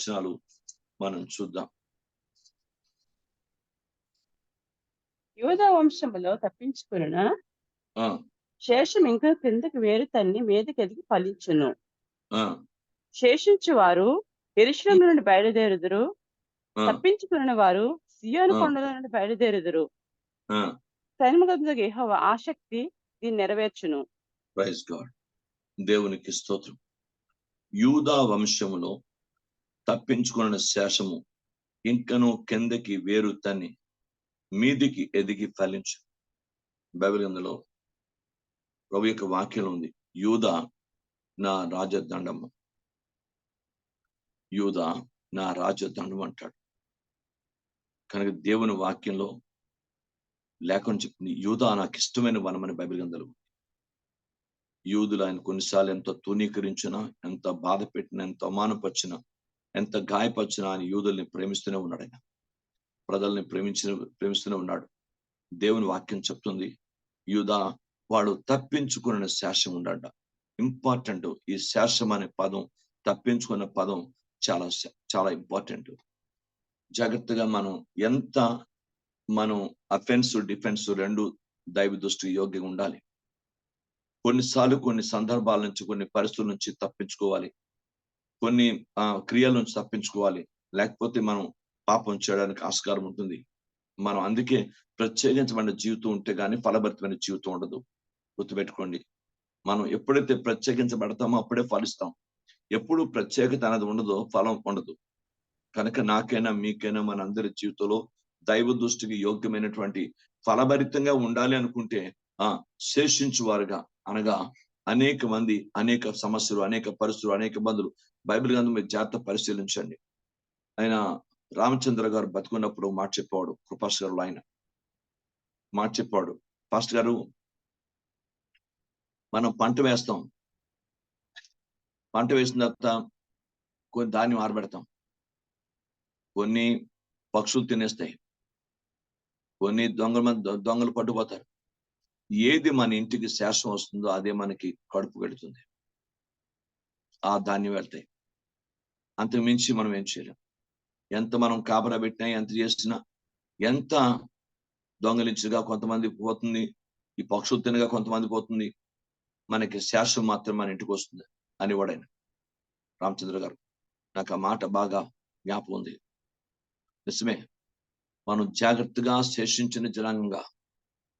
వచనాలు మనం చూద్దాం. యోధా వంశములో తప్పించుకున్న శేషం ఇంకా క్రిందకి వేరు తన్ని మీదకి ఎదిగి ఫలించును. శేషించు వారు ఎరుశ్రమ నుండి బయలుదేరుదురు. తప్పించుకున్న వారు సియోను. కొండల నుండి బయలుదేరుదురు. యెహోవా ఆసక్తి దీన్ని నెరవేర్చును. ప్రైజ్ గాడ్ దేవునికి స్తోత్రం. యూదా వంశములో తప్పించుకున్న శేషము ఇంకను కిందకి వేరు తన్ని మీదికి ఎదిగి ఫలించు. బైబిల్ గ్రంథంలో ప్రభు యొక్క వాక్యం ఉంది యూదా నా రాజదండము. యూదా నా రాజదండం అంటాడు. కనుక దేవుని వాక్యంలో లేకుండా చెప్పింది యూదా నాకు ఇష్టమైన వనమని బైబిల్ గ్రంథంలో యూదులు ఆయన కొన్నిసార్లు ఎంత తూనీకరించినా ఎంత బాధ పెట్టినా ఎంత అవమానపరిచినా ఎంత గాయపరిచినా ఆయన యూదుల్ని ప్రేమిస్తూనే ఉన్నాడు ఆయన. ప్రజల్ని ప్రేమించిన ప్రేమిస్తూనే ఉన్నాడు. దేవుని వాక్యం చెప్తుంది యూదా వాడు తప్పించుకున్న శేషం ఉండట ఇంపార్టెంట్ ఈ శేషం అనే పదం తప్పించుకున్న పదం చాలా చాలా ఇంపార్టెంట్. జాగ్రత్తగా మనం ఎంత మనం అఫెన్స్ డిఫెన్స్ రెండు దైవ దృష్టి యోగ్యంగా ఉండాలి. కొన్నిసార్లు కొన్ని సందర్భాల నుంచి కొన్ని పరిస్థితుల నుంచి తప్పించుకోవాలి. కొన్ని ఆ, క్రియల నుంచి తప్పించుకోవాలి. లేకపోతే మనం పాపం చేయడానికి ఆస్కారం ఉంటుంది. మనం అందుకే ప్రత్యేకించబడిన జీవితం ఉంటే కానీ ఫలభరితమైన జీవితం ఉండదు. గుర్తుపెట్టుకోండి. మనం ఎప్పుడైతే ప్రత్యేకించబడతామో అప్పుడే ఫలిస్తాం. ఎప్పుడు ప్రత్యేకత అనేది ఉండదో ఫలం ఉండదు. కనుక నాకైనా మీకైనా మన అందరి జీవితంలో దైవ దృష్టికి యోగ్యమైనటువంటి ఫలభరితంగా ఉండాలి అనుకుంటే ఆ శేషించువారుగా అనగా అనేక మంది అనేక సమస్యలు అనేక పరిస్థితులు అనేక బంధులు బైబిల్ గ్రంథం మీరు జాగ్రత్త పరిశీలించండి. ఆయన రామచంద్ర గారు బతుకున్నప్పుడు మాట చెప్పాడు కృపాస్ గారు ఆయన. మాట చెప్పాడు పాస్ట్ గారు మనం పంట వేస్తాం. పంట వేసిన తర్వాత కొన్ని ధాన్యం ఆరబెడతాం. కొన్ని పక్షులు తినేస్తాయి. కొన్ని దొంగల దొంగలు పట్టుకుపోతారు ఏది మన ఇంటికి శాశ్వతం వస్తుందో అదే మనకి కడుపు పెడుతుంది. ఆ ధాన్యం వెళ్తాయి. అంతకు మించి మనం ఏం చేయలేం. ఎంత మనం కాపరా పెట్టినా ఎంత చేసినా ఎంత దొంగలించగా కొంతమంది పోతుంది ఈ పక్షులు తినగా కొంతమంది పోతుంది మనకి శాశ్వతం మాత్రం మన ఇంటికి వస్తుంది అనేవాడు ఆయన రామచంద్ర గారు. నాకు ఆ మాట బాగా జ్ఞాపకం ఉంది. నిజమే మనం జాగ్రత్తగా శేషించిన జనాంగంగా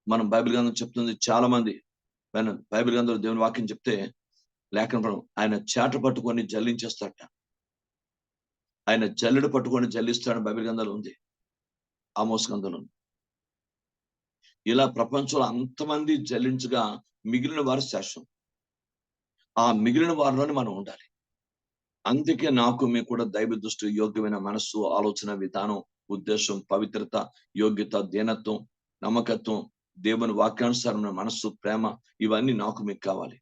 మనం బైబిల్ గ్రంథం చెప్తుంది చాలా మంది బైబిల్ గ్రంథంలో దేవుని వాక్యం చెప్తే లేఖన ఆయన చేట పట్టుకొని జల్లించేస్తాడట. ఆయన జల్లెడు పట్టుకొని జల్లిస్తాడని బైబిల్ గంధాలు ఉంది. ఆమోస్ గ్రంథంలో ఉంది. ఇలా ప్రపంచంలో అంతమంది జల్లించగా మిగిలిన వారు శాశ్వతం. ఆ మిగిలిన వారిలోనే మనం ఉండాలి. అందుకే నాకు మీకు కూడా దైవ దృష్టి యోగ్యమైన మనస్సు ఆలోచన విధానం ఉద్దేశం పవిత్రత యోగ్యత దీనత్వం నమ్మకత్వం దేవుని వాక్యానుసారమైన మనస్సు ప్రేమ ఇవన్నీ నాకు మీకు కావాలి.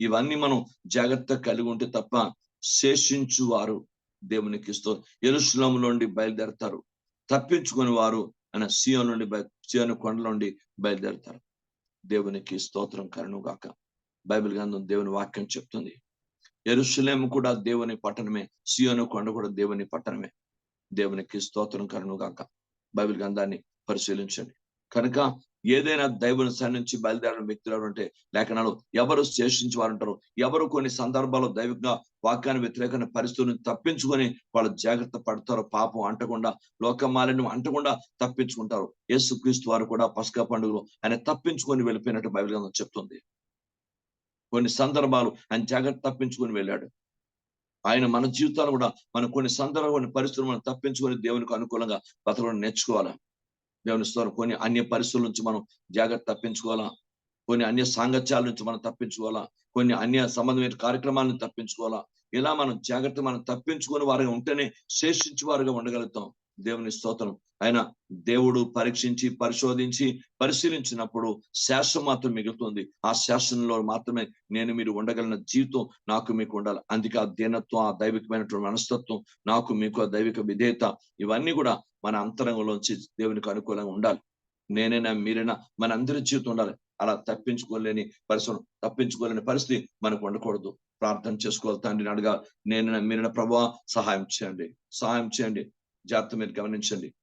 ఇవన్నీ మనం జాగ్రత్త కలిగి ఉంటే తప్ప శేషించు వారు దేవునికి ఇస్తూ ఎరుశలంలోండి బయలుదేరతారు. తప్పించుకుని వారు ఆయన సీఎం నుండి సీఎం కొండల నుండి బయలుదేరతారు. దేవునికి స్తోత్రం కరుణుగాక. బైబిల్ గ్రంథం దేవుని వాక్యం చెప్తుంది. ఎరుషులేము కూడా దేవుని పట్టణమే సియోను కొండ కూడా దేవుని పట్టణమే. దేవునికి స్తోత్రం కరుణుగాక. బైబిల్ గ్రంథాన్ని పరిశీలించండి. కనుక ఏదైనా దైవుని సరి నుంచి బయలుదేరిన వ్యక్తులు ఎవరంటే లేఖనాలు ఎవరు శేషించి వారు ఉంటారు? ఎవరు కొన్ని సందర్భాల్లో దైవికంగా వాక్యాన్ని వ్యతిరేకమైన పరిస్థితులను తప్పించుకొని వాళ్ళు జాగ్రత్త పడతారు పాపం అంటకుండా లోకమాలిన్యం అంటకుండా తప్పించుకుంటారు. యేసుక్రీస్తు వారు కూడా పసకా పండుగలో ఆయన తప్పించుకొని వెళ్ళిపోయినట్టు బైబిల్ గ్రంథం చెప్తుంది. కొన్ని సందర్భాలు ఆయన జాగ్రత్త తప్పించుకొని వెళ్ళాడు. ఆయన మన జీవితాలు కూడా మన కొన్ని సందర్భాలు కొన్ని పరిస్థితులు మనం తప్పించుకొని దేవునికి అనుకూలంగా బతకడం నేర్చుకోవాలి? దేవుని కొన్ని అన్య పరిస్థితుల నుంచి మనం జాగ్రత్త తప్పించుకోవాలా? కొన్ని అన్య సాంగత్యాల నుంచి మనం తప్పించుకోవాలా? కొన్ని అన్య సంబంధమైన కార్యక్రమాలను తప్పించుకోవాలా? ఇలా మనం జాగ్రత్త మనం తప్పించుకుని వారిగా ఉంటేనే శేషించి వారుగా ఉండగలుగుతాం. దేవుని స్తోత్రం. ఆయన దేవుడు పరీక్షించి పరిశోధించి పరిశీలించినప్పుడు శాస్త్రం మాత్రం మిగులుతుంది. ఆ శాస్త్రంలో మాత్రమే నేను మీరు ఉండగలిగిన జీవితం నాకు మీకు ఉండాలి. అందుకే ఆ దీనత్వం ఆ దైవికమైనటువంటి మనస్తత్వం నాకు మీకు ఆ దైవిక విధేయత ఇవన్నీ కూడా మన అంతరంగంలోంచి దేవునికి అనుకూలంగా ఉండాలి. నేనైనా మీరైనా మన అందరి జీవితం ఉండాలి. అలా తప్పించుకోలేని పరిస్థితి తప్పించుకోలేని పరిస్థితి మనకు ఉండకూడదు. ప్రార్థన చేసుకోవాలి తండ్రిని అడగా నేను మీరు ప్రభా సహాయం చేయండి. సహాయం చేయండి. జాగ్రత్త మీరు గమనించండి.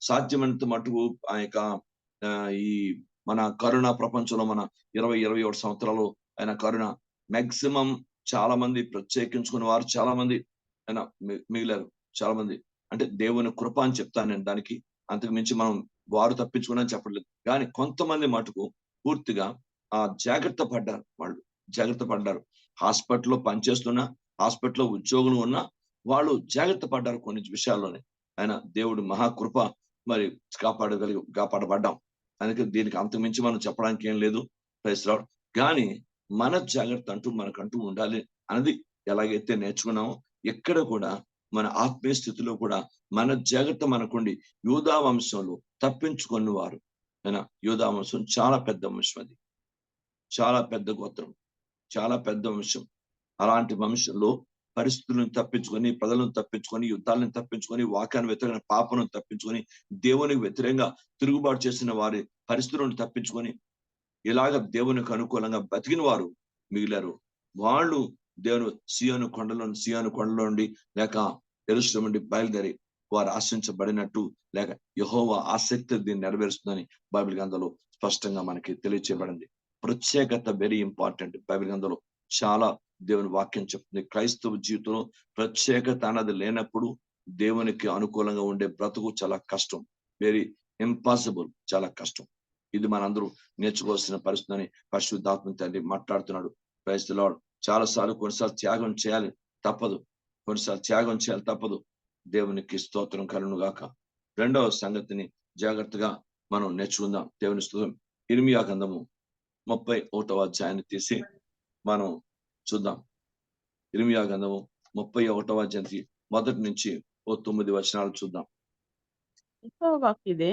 సాధ్యమైనంత మటుకు ఆ యొక్క ఆ, ఈ మన కరుణ ప్రపంచంలో మన ఇరవై ఇరవై ఒకటి సంవత్సరాలు ఆయన కరుణ మ్యాక్సిమం చాలా మంది ప్రత్యేకించుకున్న వారు చాలా మంది ఆయన మి- మిగిలారు చాలా మంది అంటే దేవుని కృప అని చెప్తాను నేను దానికి. అంతకు మించి మనం వారు తప్పించుకున్నా చెప్పట్లేదు. కానీ కొంతమంది మటుకు పూర్తిగా ఆ జాగ్రత్త పడ్డారు వాళ్ళు. జాగ్రత్త పడ్డారు. హాస్పిటల్లో పనిచేస్తున్నా హాస్పిటల్లో ఉద్యోగులు ఉన్నా వాళ్ళు జాగ్రత్త పడ్డారు కొన్ని విషయాల్లోనే. ఆయన దేవుడు మహాకృప మరి కాపాడగలిగి కాపాడబడ్డాం. అందుకే దీనికి అంతకుమించి మనం చెప్పడానికి ఏం లేదు. ప్రైస్రావు కానీ మన జాగ్రత్త అంటూ మనకంటూ ఉండాలి అన్నది ఎలాగైతే నేర్చుకున్నామో ఎక్కడ కూడా మన ఆత్మీయ స్థితిలో కూడా మన జాగ్రత్త మనకుండి యూదా వంశంలో తప్పించుకున్న వారు అయినా యూదా వంశం చాలా పెద్ద వంశం అది. చాలా పెద్ద గోత్రం. చాలా పెద్ద వంశం. అలాంటి వంశంలో పరిస్థితులను తప్పించుకొని ప్రజలను తప్పించుకొని యుద్ధాలను తప్పించుకొని వాక్యాన్ని వ్యతిరేక పాపను తప్పించుకొని దేవునికి వ్యతిరేకంగా తిరుగుబాటు చేసిన వారి పరిస్థితులను తప్పించుకొని ఇలాగ దేవునికి అనుకూలంగా బతికిన వారు మిగిలారు. వాళ్ళు దేవుని సియోను కొండలో సియోను కొండలో నుండి లేక ఎరుసలేం నుండి బయలుదేరి వారు ఆశించబడినట్టు లేక యహోవా ఆసక్తి దీన్ని నెరవేరుస్తుందని బైబిల్ గ్రంథంలో స్పష్టంగా మనకి తెలియచేయబడింది. ప్రత్యేకత వెరీ ఇంపార్టెంట్ బైబిల్ గ్రంథంలో. చాలా దేవుని వాక్యం చెప్తుంది. క్రైస్తవ జీవితంలో ప్రత్యేకత అన్నది లేనప్పుడు దేవునికి అనుకూలంగా ఉండే బ్రతుకు చాలా కష్టం. వెరీ ఇంపాసిబుల్ చాలా కష్టం. ఇది మనందరూ నేర్చుకోవాల్సిన పరిస్థితి అని పరిశుద్ధాత్మ తండ్రి మాట్లాడుతున్నాడు. క్రైస్తలాడు చాలా సార్లు కొన్నిసార్లు త్యాగం చేయాలి తప్పదు. కొన్నిసార్లు త్యాగం చేయాలి తప్పదు. దేవునికి స్తోత్రం కలును గాక. రెండవ సంగతిని జాగ్రత్తగా మనం నేర్చుకుందాం. దేవుని స్తోత్రం. ఇర్మియా గంధము ముప్పై ఒకటవ అధ్యాయాన్ని తీసి మనం చూద్దాం. ఇర్మియా గంధము ముప్పై ఒకటవ అధ్యాయం మొదటి నుంచి ఓ తొమ్మిది వచనాలు చూద్దాం. ఇదే.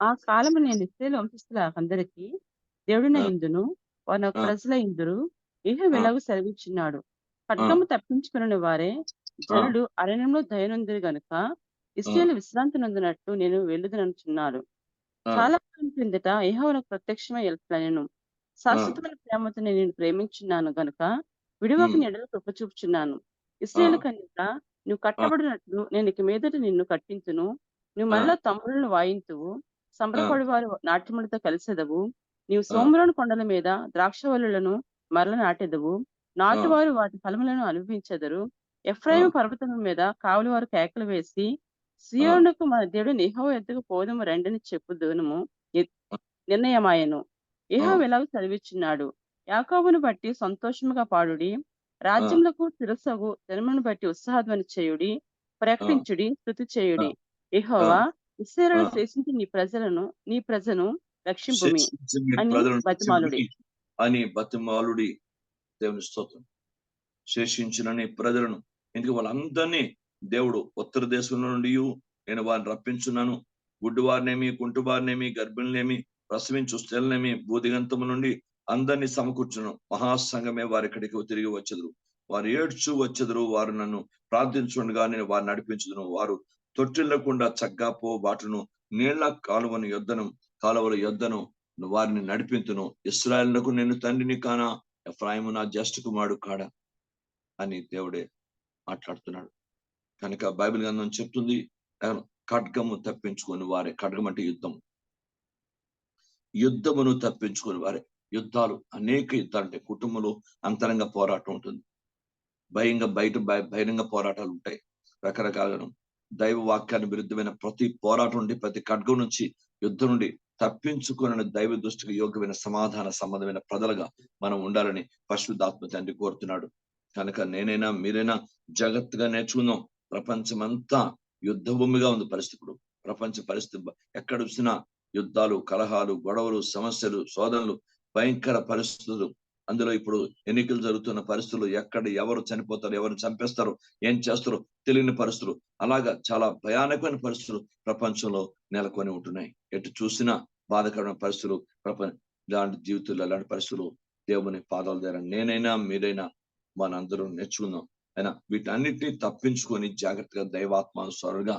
ఆ కాలము నేను ఇస్రాయేలు వంశస్థులందరికీ దేవుడిన. ఇందును వారి. ప్రజల ఇందురు ఇహ వెలగు సెలవిచ్చున్నాడు ఖడ్గము తప్పించుకుని వారే జనులు అరణ్యంలో దయనుందిరు గనుక ఇస్రాయేల్ విశ్రాంతి నొందినట్టు నేను వెళ్ళుదనుచున్నాను చాలా కాలం క్రిందట యెహోవాకు ప్రత్యక్షమై నేను శాశ్వతమైన ప్రేమతో నేను నిన్ను ప్రేమించున్నాను గనుక విడివక. ఎడలు కృప చూపుచున్నాను ఇస్రాయేల్ కన్యక నువ్వు కట్టబడినట్లు నేను ఇక మీదట నిన్ను కట్టించును నువ్వు మరలా తమ్ములను వాయింతువు సంబరపడి వారు నాట్యములతో కలిసెదవు. నీవు సోమరోని కొండల మీద ద్రాక్షవల్లులను మరల నాటెదవు. నాటువారు వాటి ఫలములను అనుభవించెదరు. ఎఫ్రాయిం పర్వతముల మీద కావలి వారు కేకలు వేసి సియోనుకు మన దేవుడు నిహో ఎద్దుకు పోదము రండిని చెప్పుదునము నిర్ణయమాయను. ఇహో ఆ. వెలాగు చదివిచున్నాడు యాకోబును బట్టి సంతోషముగా పాడుడి రాజ్యములకు శిరసగు జన్మను బట్టి ఉత్సాహధ్వని చేయుడి ప్రకటించుడి స్థుతి చేయుడి. ఇహోవా ఇస్రాయేలు ఆ. శేషించి నీ ప్రజలను నీ ప్రజను రక్షింపుమి బతిమాలుడి. అని బతిమాలుడి. దేవుని స్తోత్రం. శేషించిన నీ ప్రజలను ఎందుకు వాళ్ళందరినీ దేవుడు ఉత్తర దేశంలో నుండి నేను వారిని రప్పించున్నాను. గుడ్డివారినేమి కుంటువారినేమి గర్భిణులేమి ప్రసవించు స్త్రీలనేమి బూదిగంతము నుండి అందరినీ సమకూర్చును. మహాసంగమే వారి ఇక్కడికి తిరిగి వచ్చెదరు. వారు ఏడ్చు వచ్చెదరు. వారు నన్ను ప్రార్థించుండగా నేను వారిని నడిపించుదును. వారు తొట్టిల్లకుండా చగ్గా పో బాటును నీళ్ళ కాలువను యొద్దను కాలువల యొద్దను వారిని నడిపింతును. ఇస్రాయల్లకు నేను తండ్రిని కానా ఎఫ్రాయిము నా జ్యేష్ఠ కుమారుడు కాడా అని దేవుడే మాట్లాడుతున్నాడు. కనుక బైబిల్ గ్రంథం చెప్తుంది ఖడ్గము తప్పించుకొని వారే. ఖడ్గం అంటే యుద్ధం యుద్ధమును తప్పించుకొని వారే. యుద్ధాలు అనేక యుద్ధాలు ఉంటాయి. కుటుంబంలో అంతరంగ పోరాటం ఉంటుంది. భయంగా బయట బహిరంగ పోరాటాలు ఉంటాయి. రకరకాల దైవ వాక్యాన్ని విరుద్ధమైన ప్రతి పోరాటం నుండి ప్రతి ఖడ్గం నుంచి యుద్ధం నుండి తప్పించుకున్న దైవ దృష్టికి యోగ్యమైన సమాధాన సంబంధమైన ప్రజలుగా మనం ఉండాలని పరిశుద్ధాత్మ తండ్రి కోరుతున్నాడు. కనుక నేనైనా మీరైనా జాగ్రత్తగా నేర్చుకుందాం. ప్రపంచమంతా యుద్ధ భూమిగా ఉంది పరిస్థితి ఇప్పుడు. ప్రపంచ పరిస్థితి ఎక్కడ చూసినా యుద్ధాలు కలహాలు గొడవలు సమస్యలు శోధనలు భయంకర పరిస్థితులు. అందులో ఇప్పుడు ఎన్నికలు జరుగుతున్న పరిస్థితులు ఎక్కడ ఎవరు చనిపోతారు ఎవరు చంపేస్తారు ఏం చేస్తారో తెలియని పరిస్థితులు. అలాగా చాలా భయానకమైన పరిస్థితులు ప్రపంచంలో నెలకొని ఉంటున్నాయి. ఎటు చూసినా బాధకరమైన పరిస్థితులు ప్రపంచ ఇలాంటి జీవితంలో ఇలాంటి పరిస్థితులు దేవుని పాదాల దగ్గర నేనైనా మీరైనా మనందరం నేర్చుకుందాం. అయినా వీటన్నిటిని తప్పించుకొని జాగ్రత్తగా దైవాత్మానుసారుగా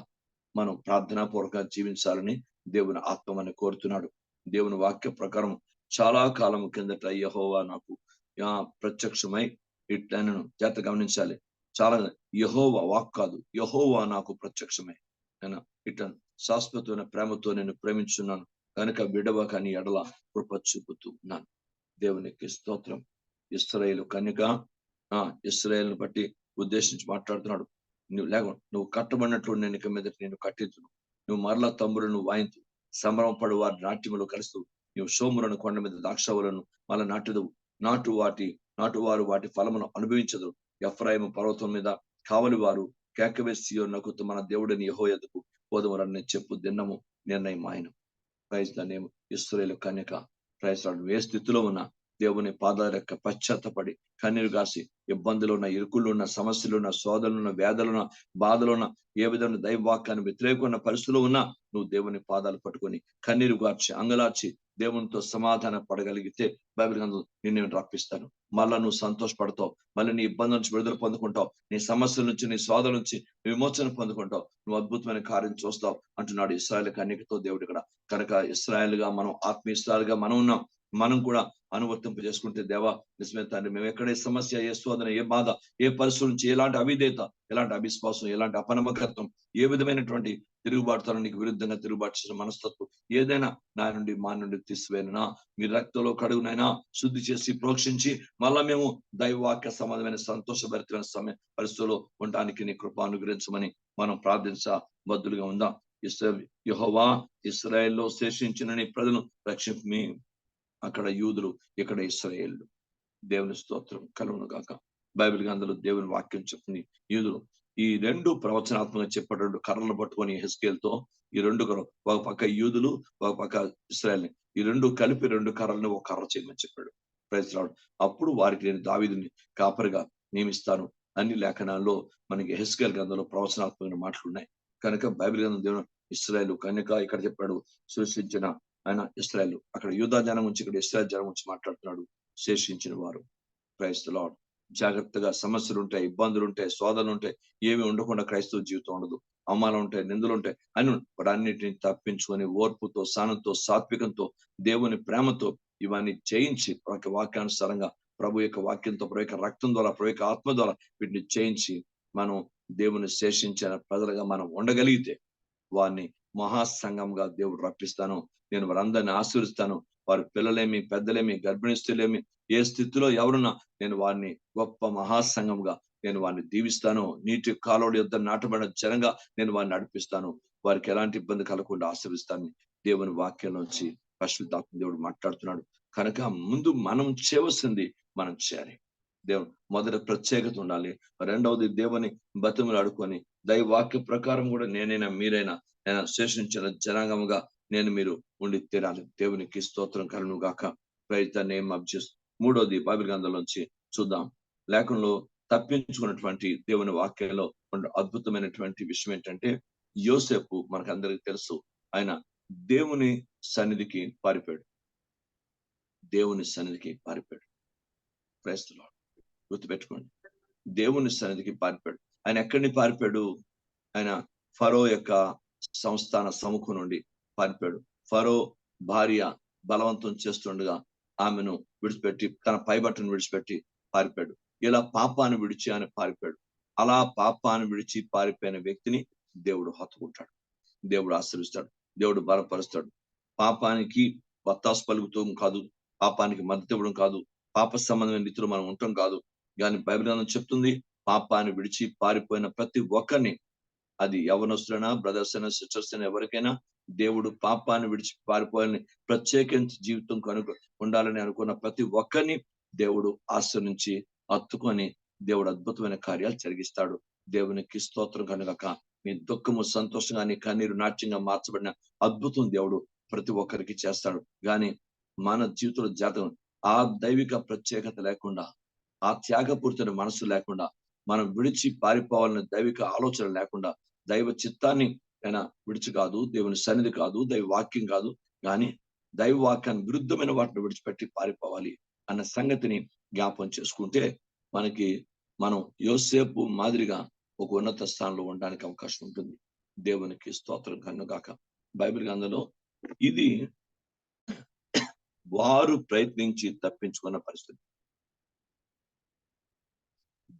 మనం ప్రార్థనా పూర్వకంగా జీవించాలని దేవుని ఆత్మని కోరుతున్నాడు. దేవుని వాక్య ప్రకారం చాలా కాలం కిందట యహోవా నాకు ఆ, ప్రత్యక్షమై ఇట్లను జాగ్రత్త గమనించాలి. చాలా యహోవా వాక్ కాదు యహోవా నాకు ప్రత్యక్షమై నేను ఇట్లా శాశ్వతమైన ప్రేమతో నేను ప్రేమించున్నాను. కనుక విడవ అని ఎడల కృప చూపుతూ ఉన్నాను దేవునికి స్తోత్రం. ఇస్రాయేల్ కనుక ఆ ఇస్రాయేల్ని బట్టి ఉద్దేశించి మాట్లాడుతున్నాడు. నువ్వు లేకుండా నువ్వు కట్టబడినట్లు నేను ఇక మీద నేను కట్టించును. నువ్వు మరల తమ్ములను వాయించు. సంబరపడు వారి నాట్యములు కలుస్తూ నువ్వు సోములను కొండ మీద దాక్షవులను మళ్ళా నాటుదు. నాటు వాటి నాటు వారు వాటి ఫలమును అనుభవించదు. ఎఫ్రాయిము పర్వతం మీద కావలి వారు కేకవేసి నకుతూ మన దేవుడిని యహో ఎదుకు చెప్పు దిన్నము నిర్ణయం ఆయన ప్రైజ్ దాన్ని ఇస్రాయేల్ కన్యక. ప్రైజ్ ఏ స్థితిలో ఉన్న దేవుని పాదాల యొక్క పశ్చాత్తపడి కన్నీరు కాసి ఇబ్బందులు ఉన్న ఇరుకులు ఉన్న సమస్యలు ఉన్న సోదరులు ఉన్న వేదలు ఉన్న బాధలు ఉన్న ఏ విధమైన దైవవాక్యాన్ని వ్యతిరేకమైన పరిస్థితులు ఉన్నా నువ్వు దేవుని పాదాలు పట్టుకొని కన్నీరు గార్చి అంగలార్చి దేవునితో సమాధాన పడగలిగితే బైబిల్ గ్రంథం నిన్ను నేను రప్పిస్తాను. మళ్ళా నువ్వు సంతోషపడతావు. మళ్ళీ నీ ఇబ్బంది నుంచి విడుదల పొందుకుంటావు. నీ సమస్యల నుంచి నీ సోదరుల నుంచి విమోచన పొందుకుంటావు. నువ్వు అద్భుతమైన కార్యం చూస్తావు అంటున్నాడు ఇస్రాయల్ కన్యకతో దేవుడు ఇక్కడ. కనుక ఇస్రాయల్గా మనం ఆత్మీయ ఇస్రాయల్గా మనం ఉన్నాం. మనం కూడా అనువర్తింపు చేసుకుంటే దేవా నిజమే తండ్రి మేము ఎక్కడ ఏ సమస్య ఏ శోధన ఏ బాధ ఏ పరిస్థితుల నుంచి ఎలాంటి అవిధేత ఎలాంటి అవిశ్వాసం ఎలాంటి అపనమ్మకత్వం ఏ విధమైనటువంటి తిరుగుబాటుతనం నీకు విరుద్ధంగా తిరుగుబాటు చేసిన మనస్తత్వం ఏదైనా నా నుండి మా నుండి తీసివేనా మీ రక్తంలో కడుగునైనా? శుద్ధి చేసి ప్రోక్షించి మళ్ళా మేము దైవవాక్య సంబంధమైన సంతోషభరితమైన సమయ పరిస్థితుల్లో ఉండడానికి నీ కృప అనుగ్రహించమని మనం ప్రార్థించ బద్దులుగా ఉందాం. ఇస్రా యహోవా ఇస్రాయల్లో శేషించిన నీ ప్రజలను మీ అక్కడ యూదులు ఇక్కడ ఇస్రాయేళ్ళు దేవుని స్తోత్రం కలుగును గాక. బైబిల్ గ్రంథంలో దేవుని వాక్యం చెప్తుంది. యూదులు ఈ రెండు ప్రవచనాత్మకంగా చెప్పే రెండు కర్రలు పట్టుకొని హెస్కేల్తో ఈ రెండు కర్ర- ఒక పక్క యూదులు ఒక పక్క ఇస్రాయల్ని ఈ రెండు కలిపి రెండు కర్రలను ఒక కర్ర చేయమని చెప్పాడు. ప్రయత్నాడు అప్పుడు వారికి నేను దావిదిని కాపరిగా నియమిస్తాను అన్ని లేఖనాల్లో మనకి హెస్కేల్ గ్రంథంలో ప్రవచనాత్మకమైన మాటలు ఉన్నాయి కనుక బైబిల్ గ్రంథం దేవుడు ఇస్రాయల్ కనుక ఇక్కడ చెప్పాడు సృష్టించిన ఆయన ఇస్రాయల్. అక్కడ యూదా జనం నుంచి ఇక్కడ ఇస్రాయల్ జనం నుంచి మాట్లాడుతున్నాడు శేషించిన వారు. క్రైస్తలాడ్ జాగ్రత్తగా సమస్యలు ఉంటాయి ఇబ్బందులు ఉంటాయి శోధనలు ఉంటాయి ఏమి ఉండకుండా క్రైస్తవ జీవితం ఉండదు. అవమానం ఉంటాయి నిందలు ఉంటాయి. అని వాటన్నిటిని తప్పించుకొని ఓర్పుతో సానంతో సాత్వికంతో దేవుని ప్రేమతో ఇవన్నీ చేయించి ఒక వాక్యానుసారంగా ప్రభు యొక్క వాక్యంతో ప్రభు యొక్క రక్తం ద్వారా ప్రభు యొక్క ఆత్మ ద్వారా వీటిని చేయించి మనం దేవుని శేషించిన ప్రజలుగా మనం ఉండగలిగితే వారిని మహాసంఘంగా దేవుడు రప్పిస్తాను. నేను వారందరిని ఆశీర్స్తాను వారి పిల్లలేమి పెద్దలేమి గర్భిణీ ఏ స్థితిలో ఎవరున్నా నేను వారిని గొప్ప మహాసంఘంగా నేను వారిని దీవిస్తాను. నీటి కాలువల యుద్ధం నాటబడిన జనంగా నేను వారిని నడిపిస్తాను. వారికి ఎలాంటి ఇబ్బంది కలగకుండా ఆశీర్విస్తాను దేవుని వాక్యంలోంచి పరిశుద్ధాత్మ దేవుడు మాట్లాడుతున్నాడు. కనుక ముందు మనం చేయవలసింది మనం చేయాలి. దేవుడు మొదట ప్రత్యేకత ఉండాలి. రెండవది దేవుని బతుములు ఆడుకొని దైవ వాక్య ప్రకారం కూడా నేనైనా మీరైనా నేను శేషించిన జనాంగముగా నేను మీరు ఉండి తీరాలి. దేవునికి స్తోత్రం కలను గాక ప్రయత్నాన్ని ఏం అబ్జెస్ మూడోది బైబిల్ గ్రంథంలోంచి చూద్దాం. లేఖంలో తప్పించుకున్నటువంటి దేవుని వాక్యంలో అద్భుతమైనటువంటి విషయం ఏంటంటే యోసేపు మనకు అందరికి తెలుసు ఆయన దేవుని సన్నిధికి పారిపోయాడు. దేవుని సన్నిధికి పారిపోయాడు. క్రైస్తలో గుర్తుపెట్టుకోండి. దేవుని సన్నిధికి పారిపోయాడు. ఆయన ఎక్కడిని పారిపోయాడు? ఆయన ఫరో యొక్క సంస్థాన సముఖం నుండి. పారిపోయాడు. ఫరో భార్య బలవంతం చేస్తుండగా ఆమెను విడిచిపెట్టి తన పైబట్టను విడిచిపెట్టి పారిపోయాడు. ఇలా పాపాన్ని విడిచి ఆయన పారిపోయాడు. అలా పాపాన్ని విడిచి పారిపోయిన వ్యక్తిని దేవుడు హత్తుకుంటాడు. దేవుడు ఆశ్రయిస్తాడు దేవుడు బలపరుస్తాడు. పాపానికి వత్తాసు పలుకుతాం కాదు. పాపానికి మద్దతు ఇవ్వడం కాదు. పాప సంబంధమైన రీతిలో మనం ఉండటం కాదు. కానీ బైబిల్ చెప్తుంది పాపాన్ని విడిచి పారిపోయిన ప్రతి ఒక్కరిని అది యవనస్తులైనా బ్రదర్స్ అయినా సిస్టర్స్ అయినా ఎవరికైనా దేవుడు పాపాన్ని విడిచి పారిపోయాలని ప్రత్యేకించి జీవితం కనుక ఉండాలని అనుకున్న ప్రతి ఒక్కరిని దేవుడు ఆశ్రయించి హత్తుకొని దేవుడు అద్భుతమైన కార్యాలు జరిగిస్తాడు. దేవునికి స్తోత్రం కనుక మీ దుఃఖము సంతోషంగా నీ కన్నీరు నాట్యంగా మార్చబడిన అద్భుతం దేవుడు ప్రతి ఒక్కరికి చేస్తాడు. గాని మన జీవితంలో జాతకం ఆ దైవిక ప్రత్యేకత లేకుండా ఆ త్యాగపూరితమైన మనసు లేకుండా మనం విడిచి పారిపోవాలనే దైవిక ఆలోచన లేకుండా దైవ చిత్తాన్ని ఆయన విడిచి కాదు దేవుని సన్నిధి కాదు దైవ వాక్యం కాదు కానీ దైవ వాక్యాన్ని విరుద్ధమైన వాటిని విడిచిపెట్టి పారిపోవాలి అన్న సంగతిని జ్ఞాపం చేసుకుంటే మనకి మనం యోసేపు మాదిరిగా ఒక ఉన్నత స్థానంలో ఉండడానికి అవకాశం ఉంటుంది. దేవునికి స్తోత్రం కన్నుగాక బైబిల్ గ్రంథంలో ఇది వారు ప్రయత్నించి తప్పించుకున్న పరిస్థితి.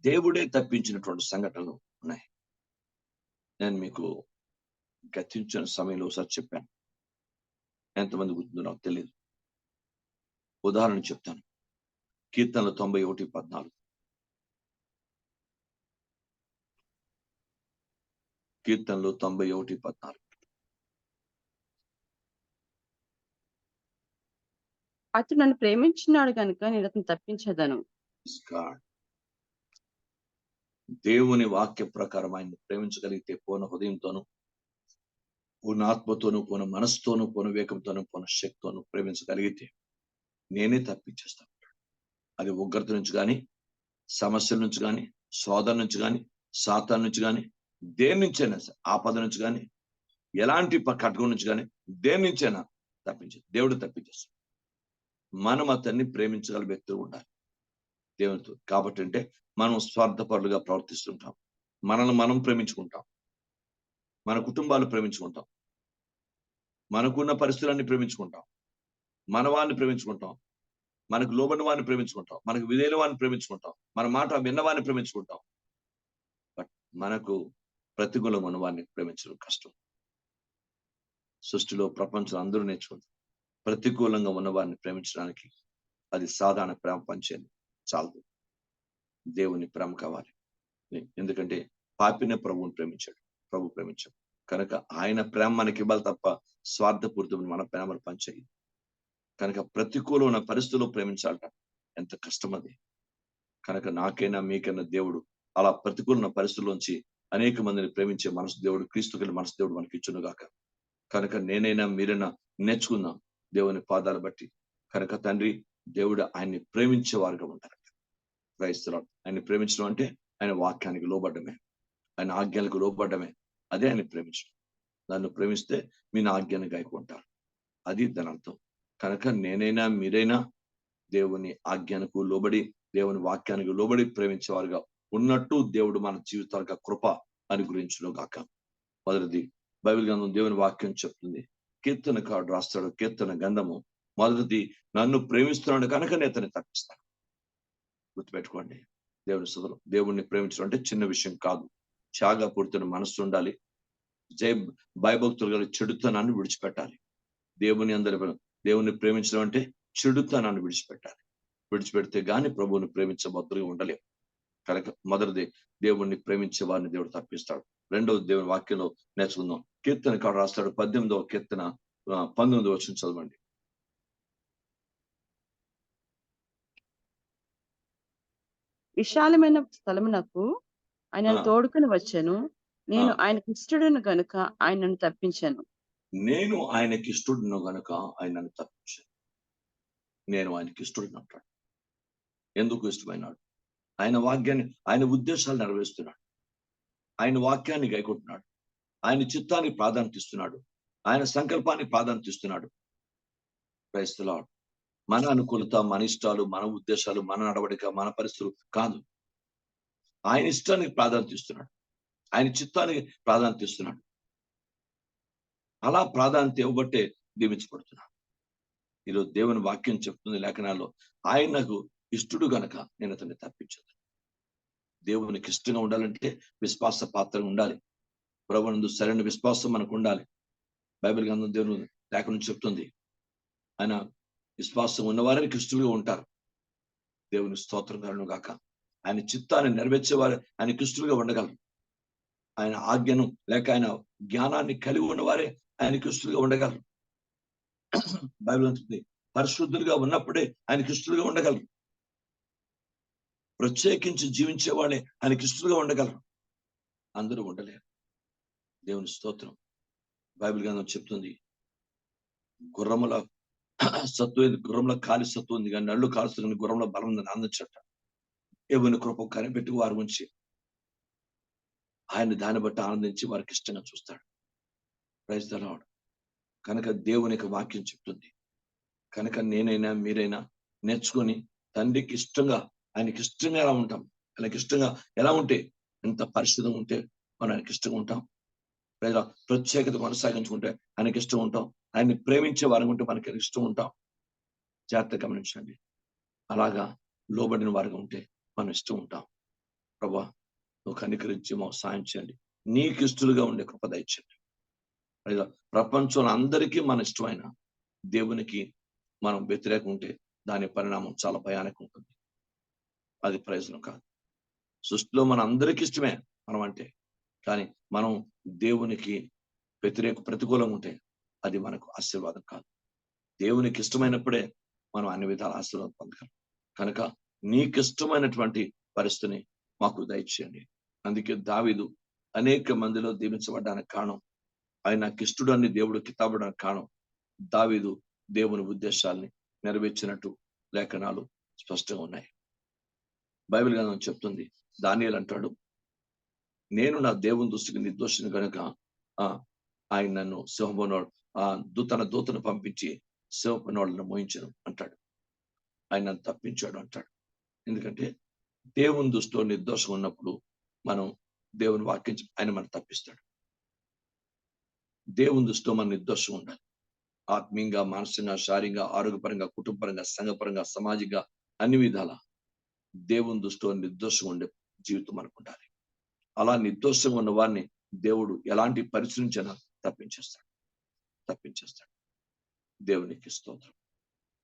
దేవుడే తప్పించినటువంటి సంఘటనలు ఉన్నాయి. నేను మీకు గతించిన సమయంలో ఒకసారి చెప్పాను ఎంతమంది గుర్తుందో నాకు తెలియదు ఉదాహరణ చెప్తాను కీర్తనలు తొంభై ఒకటి పద్నాలుగు కీర్తనలు తొంభై ఒకటి పద్నాలుగు అతడు నన్ను ప్రేమించినాడు కనుక నేను అతను తప్పించదను. దేవుని వాక్య ప్రకారం ఆయన ప్రేమించగలిగితే పూర్ణ హృదయంతోను ఉన్న ఆత్మతోనూ పూర్ణ మనసుతోనూ పోను వివేకంతోను పోను శక్తితోను ప్రేమించగలిగితే నేనే తప్పించేస్తాను అది ఉగ్రత నుంచి కానీ సమస్యల నుంచి కానీ సోదర నుంచి కానీ సాతాన్ నుంచి కానీ దేని నుంచైనా ఆపద నుంచి కానీ ఎలాంటి ప- నుంచి కానీ దేని నుంచైనా తప్పించే దేవుడు తప్పించేస్తాడు. మనం అతన్ని ప్రేమించగల వ్యక్తులు ఉండాలి. దేవునితో. కాబట్టి అంటే మనం స్వార్థపరులుగా ప్రవర్తిస్తుంటాం. మనల్ని మనం ప్రేమించుకుంటాం. మన కుటుంబాలు ప్రేమించుకుంటాం. మనకున్న పరిస్థితులన్నీ ప్రేమించుకుంటాం. మన వాడిని ప్రేమించుకుంటాం. మనకు లోబడిన వాడిని ప్రేమించుకుంటాం. మనకు విధేయుల వాడిని ప్రేమించుకుంటాం. మన మాట విన్నవాడిని ప్రేమించుకుంటాం. బట్ మనకు ప్రతికూలం ఉన్న వాడిని ప్రేమించడం కష్టం. సృష్టిలో ప్రపంచం అందరూ నేర్చుకుంటాం ప్రతికూలంగా ఉన్న వారిని ప్రేమించడానికి అది సాధారణ ప్రేమ పంచేది చాలదు దేవుని ప్రేమ కావాలి. ఎందుకంటే పాపిన ప్రభువుని ప్రేమించాడు. ప్రభు ప్రేమించాం. కనుక ఆయన ప్రేమ మనకి ఇవ్వాలి తప్ప స్వార్థపూరితమైన మన ప్రేమను పంచాయి కనుక ప్రతికూల ఉన్న పరిస్థితుల్లో ప్రేమించాలట. ఎంత కష్టం అది కనుక నాకైనా మీకైనా దేవుడు అలా ప్రతికూల పరిస్థితుల్లోంచి అనేక మందిని ప్రేమించే మనసు దేవుడు క్రీస్తుకెళ్ళి మనసు దేవుడు మనకి ఇచ్చును గాక. కనుక నేనైనా మీరైనా నేర్చుకుందాం దేవుని పాదాలు బట్టి. కనుక తండ్రి దేవుడు ఆయన్ని ప్రేమించే వారుగా ఉంటారట క్రైస్తవులు ఆయన్ని ప్రేమించడం అంటే ఆయన వాక్యానికి లోబడ్డమే. ఆయన ఆజ్ఞలకు లోబడ్డమే. అదే ఆయన ప్రేమించడం నన్ను ప్రేమిస్తే మీ నా ఆజ్ఞను గాయకుంటారు. అది దాని అర్థం. కనుక నేనైనా మీరైనా దేవుని ఆజ్ఞానకు లోబడి దేవుని వాక్యానికి లోబడి ప్రేమించేవారుగా ఉన్నట్టు దేవుడు మన జీవితాలుగా కృప అనుగ్రహించును గాక. మొదటిది బైబిల్ గ్రంథం దేవుని వాక్యం చెప్తుంది. కీర్తన కాడు రాస్తాడు కీర్తన గంధము మొదటిది నన్ను ప్రేమిస్తున్నాడు కనుక నేతని తప్పిస్తాను. గుర్తుపెట్టుకోండి. దేవుని సుధరం దేవుణ్ణి ప్రేమించడం అంటే చిన్న విషయం కాదు. త్యాగపూరితన మనసు ఉండాలి. జై భయభక్తులు గల చెడుతనాన్ని విడిచిపెట్టాలి. దేవుని అందరి దేవుని ప్రేమించడం అంటే చెడుతనాన్ని విడిచిపెట్టాలి. విడిచిపెడితే గాని ప్రభువుని ప్రేమించబద్దులుగా ఉండలేం. కనుక మొదటిది దేవుణ్ణి ప్రేమించే వారిని దేవుడు తప్పిస్తాడు. రెండవ దేవుని వాక్యంలో నేర్చుకుందాం. కీర్తన కాడు రాస్తాడు. పద్దెనిమిదవ కీర్తన పంతొమ్మిది వచ్చిన చదవండి. విశాలమైన స్థలమునకు ఆయనను. తోడుకొని వచ్చాను. నేను. ఆయనకు ఇష్టడును గనుక ఆయన నన్ను తప్పించాను. నేను ఆయనకి ఇష్టడును గనుక ఆయన నన్ను తప్పించాను. నేను ఆయనకి ఇష్టడును అంటాడు ఎందుకు ఇష్టమైనాడు? ఆయన వాక్యాన్ని ఆయన ఉద్దేశాలు నెరవేరుస్తున్నాడు. ఆయన వాక్యాన్ని గైకొంటున్నాడు. ఆయన చిత్తానికి ప్రాధాన్యత ఇస్తున్నాడు. ఆయన సంకల్పానికి ప్రాధాన్యత ఇస్తున్నాడు. క్రైస్తలాడు మన అనుకూలత మన ఇష్టాలు మన ఉద్దేశాలు మన నడవడిక మన పరిస్థితులు కాదు. ఆయన ఇష్టానికి ప్రాధాన్యత ఇస్తున్నాడు. ఆయన చిత్తానికి ప్రాధాన్యత ఇస్తున్నాడు. అలా ప్రాధాన్యత ఇవ్వబట్టే దీవించబడుతున్నాడు ఈరోజు దేవుని వాక్యం చెప్తుంది లేఖనాల్లో ఆయనకు ఇష్టడు గనక నేను అతన్ని తప్పించదు దేవునికి ఇష్టంగా ఉండాలంటే విశ్వాస పాత్ర ఉండాలి. ప్రభునందు సరైన విశ్వాసం మనకు ఉండాలి. బైబిల్ గ్రంథం దేవుని లేఖనం చెప్తుంది. ఆయన విశ్వాసం ఉన్నవారికి ఇష్టలుగా ఉంటారు. దేవుని స్తోత్రం కలను గాక. ఆయన చిత్తాన్ని నెరవేర్చేవారు ఆయన కృష్ణులుగా ఉండగలరు ఆయన ఆజ్ఞను లేక ఆయన జ్ఞానాన్ని కలిగి ఉన్నవారే ఆయన కృష్ణులుగా ఉండగలరు బైబిల్ అంటుంది పరిశుద్ధులుగా ఉన్నప్పుడే ఆయన కృష్ణులుగా ఉండగలరు ప్రత్యేకించి జీవించే వాళ్ళే ఆయన కృష్ణులుగా ఉండగలరు అందరూ ఉండలేరు. దేవుని స్తోత్రం. బైబిల్ గ్రంథం చెప్తుంది గుర్రముల సత్తు గుర్రంలో కాలి సత్తు ఉంది కానీ నళ్ళు కాలుస్తుంది గుర్రంలో బలం ఉందని అందించట దేవుని కృప కనిపెట్టి వారి ఉంచి ఆయన దాన్ని బట్టి ఆనందించి వారికి ఇష్టంగా చూస్తాడు. ప్రైజ్ కనుక దేవుని యొక్క వాక్యం చెప్తుంది. కనుక నేనైనా మీరైనా నేర్చుకొని తండ్రికి ఇష్టంగా ఆయనకి ఇష్టంగా ఎలా ఉంటాం? ఆయనకి ఇష్టంగా ఎలా ఉంటే ఎంత పరిస్థితి ఉంటే మనం ఆయనకి ఇష్టంగా ఉంటాం? లేదా ప్రత్యేకత కొనసాగించుకుంటే ఆయనకి ఇష్టం ఉంటాం. ఆయన్ని ప్రేమించే వారికి ఉంటే మనకి ఇష్టం ఉంటాం. జాగ్రత్త గమనించండి. అలాగా లోబడిన వారిగా ఉంటే మనం ఇష్టం ఉంటాం. ప్రభా నువ్వు కనికరించి మాకు సాయం చేయండి. నీకు ఇష్టలుగా ఉండే కృప దయచండి ప్రపంచంలో అందరికీ మన ఇష్టమైన దేవునికి మనం వ్యతిరేకం ఉంటే దాని పరిణామం చాలా భయానకం ఉంటుంది. అది ప్రయోజనం కాదు. సృష్టిలో మన అందరికీ ఇష్టమే మనం అంటే కానీ మనం దేవునికి వ్యతిరేక ప్రతికూలంగా ఉంటే అది మనకు ఆశీర్వాదం కాదు. దేవునికి ఇష్టమైనప్పుడే మనం అన్ని విధాల ఆశీర్వాదం పొందగలం. కనుక నీకిష్టమైనటువంటి పరిస్థితిని మాకు దయచేయండి. అందుకే దావీదు అనేక మందిలో దీవించబడ్డానికి కారణం ఆయన నాకు దేవుడు కితాబడానికి కారణం దావీదు దేవుని ఉద్దేశాల్ని నెరవేర్చినట్టు లేఖనాలు స్పష్టంగా ఉన్నాయి. బైబిల్ గ్రంథం చెప్తుంది దానియలు అంటాడు నేను నా దేవుని దృష్టికి నిర్దోషిని కనుక ఆ ఆయన నన్ను సింహనోడు ఆ దూ తన దూతను పంపించి సింహనోళ్ళను మోయించను అంటాడు. ఆయన తప్పించాడు అంటాడు. ఎందుకంటే దేవుని దృష్టిలో నిర్దోషం ఉన్నప్పుడు మనం దేవుని వాక్యం ఆయన మనం తప్పిస్తాడు. దేవుని దృష్టిలో మన నిర్దోషం ఉండాలి. ఆత్మీయంగా మానసికంగా శారీరంగా ఆరోగ్యపరంగా కుటుంబపరంగా సంఘపరంగా సామాజికంగా అన్ని విధాల దేవుని దృష్టిలో నిర్దోషం ఉండే జీవితం మనకు ఉండాలి అలా నిర్దోషంగా ఉన్న వారిని దేవుడు ఎలాంటి పరిశ్రమించినా తప్పించేస్తాడు. తప్పించేస్తాడు. దేవునికి స్తోత్రం.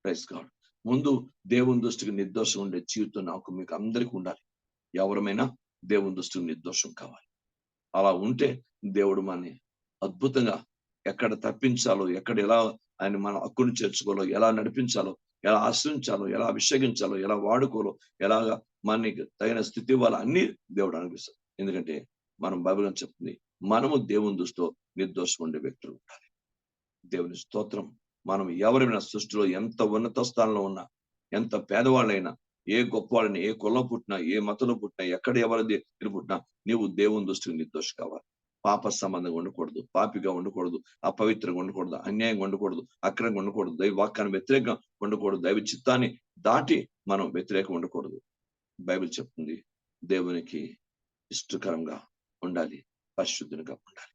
ప్రైస్ గాడ్ ముందు దేవుని దృష్టికి నిర్దోషం ఉండే జీవితం నాకు మీకు అందరికీ ఉండాలి. ఎవరమైనా దేవుని దృష్టికి నిర్దోషం కావాలి. అలా ఉంటే దేవుడు మనని అద్భుతంగా ఎక్కడ తప్పించాలో ఎక్కడ ఎలా ఆయన మన హక్కును చేర్చుకోవాలో ఎలా నడిపించాలో ఎలా ఆశ్రయించాలో ఎలా అభిషేకించాలో ఎలా వాడుకోవాలో ఎలాగా మనకి తగిన స్థితి ఇవ్వాలో అన్ని దేవుడు అనిపిస్తాడు ఎందుకంటే మనం బైబిల్ అని చెప్తుంది మనము దేవుని దృష్టితో నిర్దోషం ఉండే వ్యక్తులు ఉండాలి. దేవుని స్తోత్రం మనం ఎవరైనా సృష్టిలో ఎంత ఉన్నత స్థానంలో ఉన్నా ఎంత పేదవాళ్ళైనా ఏ గొప్పవాళ్ళని ఏ కులం పుట్టినా ఏ మతంలో పుట్టినా ఎక్కడ ఎవరిది పుట్టినా నీవు దేవుని దృష్టికి నిర్దోషి కావాలి. పాప సంబంధంగా ఉండకూడదు పాపిగా ఉండకూడదు అపవిత్రంగా ఉండకూడదు అన్యాయంగా ఉండకూడదు అక్రంగా ఉండకూడదు దైవ వాక్యాన్ని వ్యతిరేకంగా ఉండకూడదు దైవ చిత్తాన్ని దాటి మనం వ్యతిరేకం ఉండకూడదు. బైబిల్ చెప్తుంది దేవునికి ఇష్టకరంగా ఉండాలి పరిశుద్ధునిగా ఉండాలి.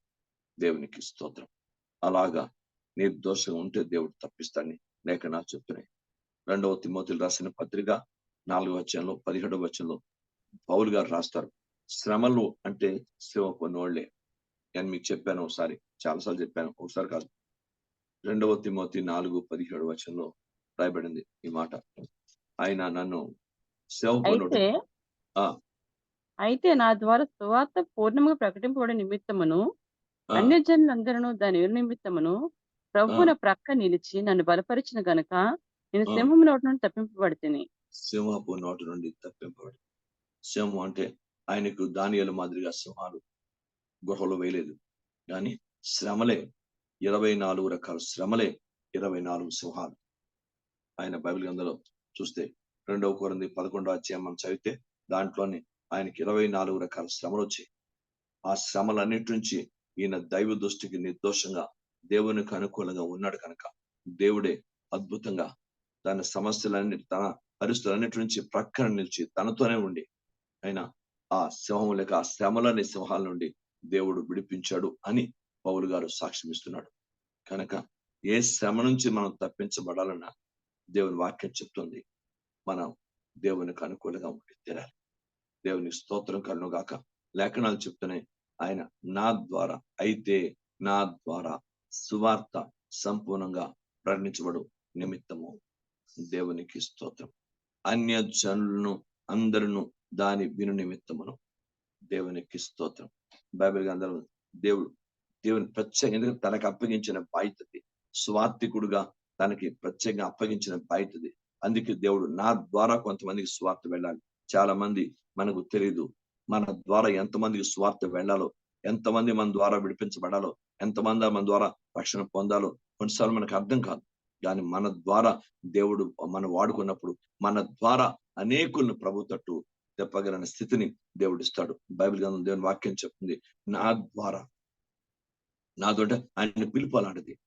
దేవునికి స్తోత్రం. అలాగా నిర్దోషంగా ఉంటే దేవుడు తప్పిస్తాడని లేఖనా చెప్తున్నాయి. రెండవ తిమోతులు రాసిన పత్రిక నాలుగవ వచనంలో పదిహేడవ వచనంలో పౌలు గారు రాస్తారు. శ్రమలు అంటే శ్రమ కొన్నోళ్ళే. నేను మీకు చెప్పాను ఒకసారి చాలాసార్లు చెప్పాను ఒకసారి కాదు. రెండవ తిమోతి నాలుగు పదిహేడు వచనంలో రాయబడింది ఈ మాట. ఆయన నన్ను సేవ అయితే నా ద్వారా సువార్త పూర్ణముగా ప్రకటింపబడే నిమిత్తమును ఆ, అన్య జనులందరూ దాని విను ప్రభువున ప్రక్క నిలిచి నన్ను బలపరిచిన గనుక నేను. సింహం నోటి నుండి తప్పింపబడితిని. సింహపు నోటి నుండి తప్పింపబడి. సింహం అంటే ఆయనకు దానియలు మాదిరిగా సింహాలు గుహలు వేయలేదు. కానీ శ్రమలే ఇరవై నాలుగు రకాల శ్రమలే ఇరవై నాలుగు సింహాలు. ఆయన బైబిల్ గ్రంథంలో చూస్తే రెండవ కొరంది పదకొండవ అధ్యాయం మనం చదివితే దాంట్లోని ఆయనకి ఇరవై నాలుగు రకాల శ్రమలు వచ్చాయి. ఆ శ్రమలన్నిటి నుంచి ఈయన దైవ దృష్టికి నిర్దోషంగా దేవునికి అనుకూలంగా ఉన్నాడు కనుక దేవుడే అద్భుతంగా తన సమస్యలన్నిటి తన పరిస్థితులన్నిటి నుంచి ప్రక్కన నిలిచి తనతోనే ఉండి ఆయన ఆ సింహం లేక ఆ శ్రమలనే సింహాల నుండి దేవుడు విడిపించాడు అని పౌలు గారు సాక్ష్యమిస్తున్నాడు. కనుక ఏ శ్రమ నుంచి మనం తప్పించబడాలన్నా దేవుని వాక్యం చెప్తుంది మనం దేవునికి అనుకూలంగా ఉండి తీరాలి. దేవునికి స్తోత్రం కలను గాక. లేఖనాలు చెప్తున్నాయి ఆయన నా ద్వారా అయితే నా ద్వారా సువార్త సంపూర్ణంగా ప్రకటించబడు నిమిత్తము. దేవునికి స్తోత్రం. అన్య జనులను అందరును దాని విను నిమిత్తమును దేవునికి స్తోత్రం. బైబిల్ అందరం దేవుడు దేవుని ప్రత్యేక ఎందుకంటే తనకు అప్పగించిన బాధ్యతది స్వార్థికుడుగా తనకి ప్రత్యేకంగా అప్పగించిన బాధ్యతది. అందుకే దేవుడు నా ద్వారా కొంతమందికి స్వార్థ వెళ్ళాలి. చాలా మంది మనకు తెలియదు మన ద్వారా ఎంతమందికి స్వార్థ వెళ్ళాలో ఎంతమంది మన ద్వారా విడిపించబడాలో ఎంతమంది మన ద్వారా రక్షణ పొందాలో కొన్నిసార్లు మనకు అర్థం కాదు. కానీ మన ద్వారా దేవుడు మనం వాడుకున్నప్పుడు మన ద్వారా అనేకులను ప్రభు తట్టు తెప్పగలిగిన స్థితిని దేవుడు ఇస్తాడు. బైబిల్ గ్రంథం దేవుని వాక్యం చెప్తుంది నా ద్వారా. నాతోట ఆయన పిలుపు అలాంటిది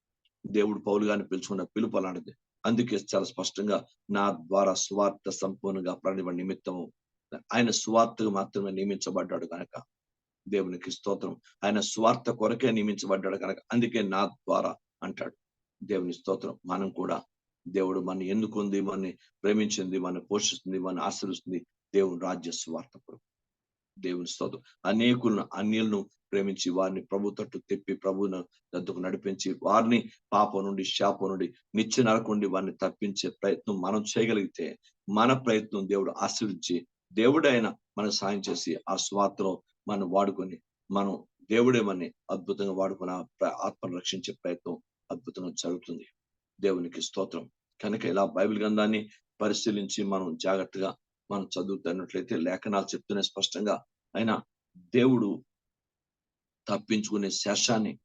దేవుడు పౌలు గారిని పిలుచుకున్న పిలుపు అలాంటిది అందుకే చాలా స్పష్టంగా నా ద్వారా స్వార్థ సంపూర్ణంగా ప్రకటించబడిన నిమిత్తము ఆయన సువార్తకు మాత్రమే నియమించబడ్డాడు కనుక. దేవునికి స్తోత్రం. ఆయన స్వార్థ కొరకే నియమించబడ్డాడు కనుక అందుకే నా ద్వారా అంటాడు. దేవుని స్తోత్రం. మనం కూడా దేవుడు మన ఎందుకుంది? మన ప్రేమించింది? మన పోషిస్తుంది? మన ఆశ్రయిస్తుంది? దేవుని రాజ్య స్వార్థ కొరకు. దేవుని స్తోత్రం. అనేకులను అన్యులను ప్రేమించి వారిని ప్రభు తట్టు తెప్పి ప్రభువును దద్దుకు నడిపించి వారిని పాపం నుండి శాపం నుండి నిత్య నరకుండి వారిని తప్పించే ప్రయత్నం మనం చేయగలిగితే మన ప్రయత్నం దేవుడు ఆశ్రయించి దేవుడైన మనకు సాయం చేసి ఆ స్వార్థలో మనం వాడుకొని మనం దేవుడే మన అద్భుతంగా వాడుకుని ప్ర- ఆత్మను రక్షించే ప్రయత్నం అద్భుతంగా జరుగుతుంది. దేవునికి స్తోత్రం. కనుక ఇలా బైబిల్ గ్రంథాన్ని పరిశీలించి మనం జాగ్రత్తగా మనం చదువుతున్నట్లయితే లేఖనాలు చెప్తున్నాయి స్పష్టంగా అయినా దేవుడు తప్పించుకునే శేషాన్ని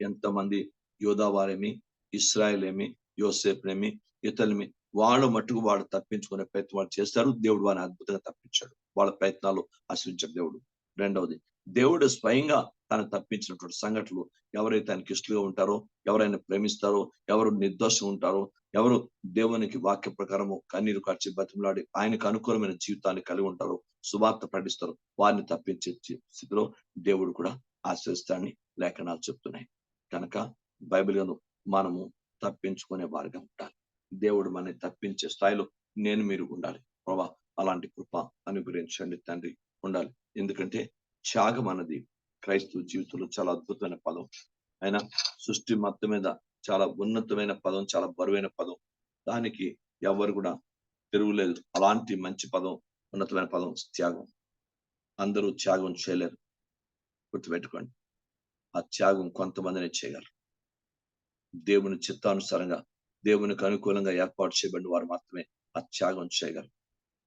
ఎంతమంది యోధావారేమి ఇస్రాయలేమి యోసేపునేమి ఇతరులేమి వాళ్ళ మట్టుకు వాళ్ళు తప్పించుకునే ప్రయత్నం వాళ్ళు చేస్తారు. దేవుడు వారిని అద్భుతంగా తప్పించాడు. వాళ్ళ ప్రయత్నాలు ఆశ్రయించాడు దేవుడు. రెండవది దేవుడు స్వయంగా తను తప్పించినటువంటి సంఘటనలు ఎవరైతే ఆయనకి ఇష్టలుగా ఉంటారో ఎవరైనా ప్రేమిస్తారో ఎవరు నిర్దోషం ఉంటారో ఎవరు దేవునికి వాక్య ప్రకారము కన్నీరు కార్చి బతిమలాడి ఆయనకు అనుకూలమైన జీవితాన్ని కలిగి ఉంటారో సువార్త ప్రకటిస్తారు. వారిని తప్పించే స్థితిలో దేవుడు కూడా ఆశ్రయిస్తాడని లేఖనాలు చెప్తున్నాయి. కనుక బైబిల్ గ్రంథం మనము తప్పించుకునే వారిగా ఉండాలి. దేవుడు మనని తప్పించే స్థాయిలో నేను మీరు ఉండాలి. ప్రభా అలాంటి కృప అనుగ్రహించండి తండ్రి. ఉండాలి. ఎందుకంటే త్యాగం అన్నది క్రైస్తవ జీవితంలో చాలా అద్భుతమైన పదం. అయినా సృష్టి మొత్తం మీద చాలా ఉన్నతమైన పదం చాలా బరువైన పదం. దానికి ఎవరు కూడా తిరుగులేదు అలాంటి మంచి పదం ఉన్నతమైన పదం త్యాగం. అందరూ త్యాగం చేయలేరు. గుర్తుపెట్టుకోండి. ఆ త్యాగం కొంతమందినే చేయగలరు. దేవుని చిత్తానుసారంగా దేవునికి అనుకూలంగా ఏర్పాటు చేయబడిన వారు మాత్రమే ఆ త్యాగం చేయగలరు.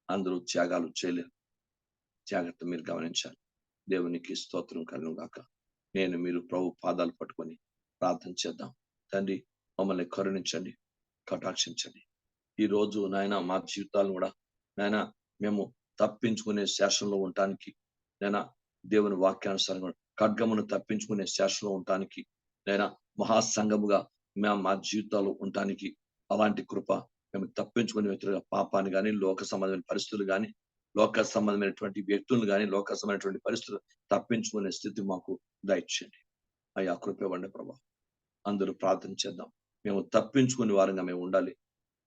అందరూ త్యాగాలు చేయలేరు. జాగ్రత్త మీరు గమనించాలి. దేవునికి స్తోత్రం కలను గాక. నేను మీరు ప్రభు పాదాలు పట్టుకొని ప్రార్థన చేద్దాం. తండ్రి మమ్మల్ని కరుణించండి కటాక్షించండి. ఈ రోజు నాయన మా జీవితాలను కూడా నాయన మేము తప్పించుకునే శేషంలో ఉండటానికి నాయన దేవుని వాక్యానుసారంగా ఖడ్గమును తప్పించుకునే శేషంలో ఉండటానికి నాయన మహాసంఘముగా మేము మా జీవితాలు ఉండటానికి అలాంటి కృప మేము తప్పించుకునే వ్యక్తులుగా పాపాన్ని కానీ లోక సంబంధమైన పరిస్థితులు కానీ లోక సంబంధమైనటువంటి వ్యక్తులను కానీ లోక సంబంధమైనటువంటి పరిస్థితులు తప్పించుకునే స్థితి మాకు దయచేయండి. అయ్యా కృప ఇవ్వండి ప్రభా. అందరూ ప్రార్థన చేద్దాం. మేము తప్పించుకునే వారంగా మేము ఉండాలి.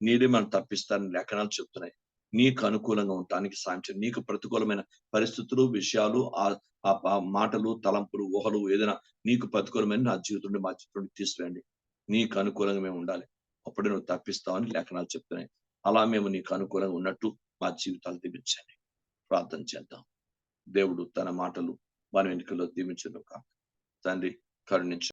నీడే మనం తప్పిస్తారని లేఖనాలు చెప్తున్నాయి. నీకు అనుకూలంగా ఉండటానికి సాయం నీకు ప్రతికూలమైన పరిస్థితులు విషయాలు ఆ ఆ మాటలు తలంపులు ఊహలు ఏదైనా నీకు ప్రతికూలమైన నా జీవితం మా జీవితం నుండి తీసివేయండి. నీకు అనుకూలంగా మేము ఉండాలి. అప్పుడే నువ్వు తప్పిస్తావని లేఖనాలు చెప్తున్నాయి. అలా మేము నీకు అనుకూలంగా ఉన్నట్టు మా జీవితాలు దీవించండి. ప్రార్థన చేద్దాం. దేవుడు తన మాటలు మన వెనుకలో దీవించను కాక తండ్రి కరుణించు